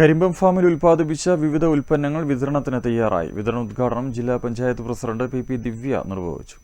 കരിമ്പം ഫാമിൽ ഉൽപ്പാദിപ്പിച്ച വിവിധ ഉൽപ്പന്നങ്ങൾ വിതരണത്തിന് തയ്യാറായി. വിതരണ ഉദ്ഘാടനം ജില്ലാ panchayat president P P Divya നിർവഹിച്ചു.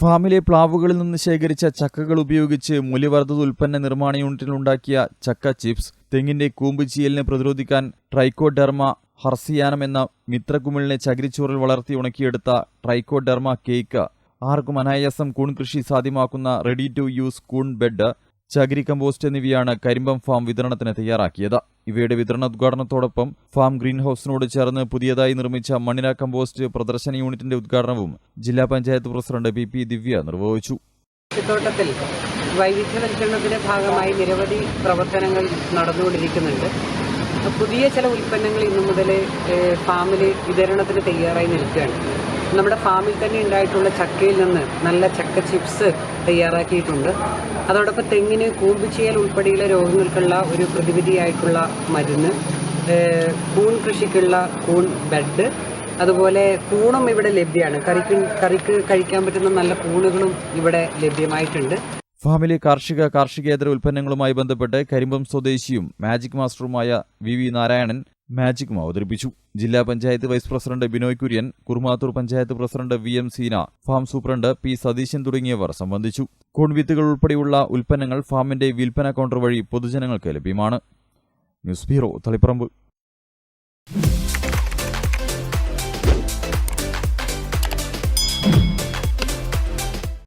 ഫാമിലെ പ്ലാവുകളിൽ നിന്ന് ശേഖരിച്ച ചക്കകൾ ഉപയോഗിച്ച് മൂല്യവർദ്ധിത ഉൽപ്പന്ന നിർമ്മാണ യൂണിറ്റിൽ ഉണ്ടാക്കിയ ചക്ക ചിപ്സ് തെങ്ങിന്റെ കൂമ്പ് ചീയലിനെ പ്രതിരോധിക്കാൻ ട്രൈക്കോഡെർമ ഹർസിയാനം എന്ന മിത്രകുമിളിനെ ചകിരിച്ചോറിൽ വളർത്തി ഉണക്കിയെടുത്ത ട്രൈക്കോഡെർമ കേക്ക് ആർക്കും അനായാസം കൂൺ കൃഷി സാധ്യമാക്കുന്ന റെഡി ടു യൂസ് കൂൺ ബെഡ് ചകിരി കമ്പോസ്റ്റ് എന്നിവയാണ് കരിമ്പം ഫാം വിതരണത്തിന് തയ്യാറാക്കിയത്. ഇവയുടെ വിതരണോദ്ഘാടനത്തോടൊപ്പം ഫാം ഗ്രീൻ ഹൌസിനോട് ചേർന്ന് പുതിയതായി നിർമ്മിച്ച മണ്ണിര കമ്പോസ്റ്റ് പ്രദർശന യൂണിറ്റിന്റെ ഉദ്ഘാടനവും ജില്ലാ panchayat president P P Divya നിർവഹിച്ചു. തോട്ടത്തിൽ വൈവിധ്യവൽക്കരണത്തിന്റെ ഭാഗമായി നിരവധി പ്രവർത്തനങ്ങൾ നടന്നുകൊണ്ടിരിക്കുന്നുണ്ട്. പുതിയ ചില ഉൽപ്പന്നങ്ങൾ ഇന്നു മുതൽ ഫാമിൽ വിതരണത്തിന് തയ്യാറായി നിൽക്കുകയാണ്. നമ്മുടെ ഫാമിൽ തന്നെ ഉണ്ടായിട്ടുള്ള ചക്കയിൽ നിന്ന് നല്ല ചക്ക ചിപ്സ് തയ്യാറാക്കിയിട്ടുണ്ട്. അതോടൊപ്പം തെങ്ങിന് കൂമ്പുചെയ്യൽ ഉൾപ്പെടെയുള്ള രോഗങ്ങൾക്കുള്ള ഒരു പ്രതിവിധിയായിട്ടുള്ള മരുന്ന് കൂൺ കൃഷിക്കുള്ള കൂൺ ബെഡ് അതുപോലെ കൂണും ഇവിടെ ലഭ്യമാണ്. കറിക്ക് കറിക്ക് കഴിക്കാൻ പറ്റുന്ന നല്ല കൂണുകളും ഇവിടെ ലഭ്യമായിട്ടുണ്ട്. ഫാമിലി കാർഷിക കാർഷികേതര ഉൽപ്പന്നങ്ങളുമായി ബന്ധപ്പെട്ട് കരിമ്പം സ്വദേശിയും മാജിക് മാസ്റ്ററുമായ വി വി നാരായണൻ മാജിക്കും അവതരിപ്പിച്ചു. ജില്ലാ panchayat vice president Binoy Kurian Kurumathur panchayat president V M Seena farm superintendent P Satheesan തുടങ്ങിയവർ സംബന്ധിച്ചു. കോൺവിത്തുകൾ ഉൾപ്പെടെയുള്ള ഉൽപ്പന്നങ്ങൾ ഫാമിന്റെ വിൽപ്പന കൗണ്ടർ വഴി പൊതുജനങ്ങൾക്ക് ലഭ്യമാണ്. News bureau Taliparamba.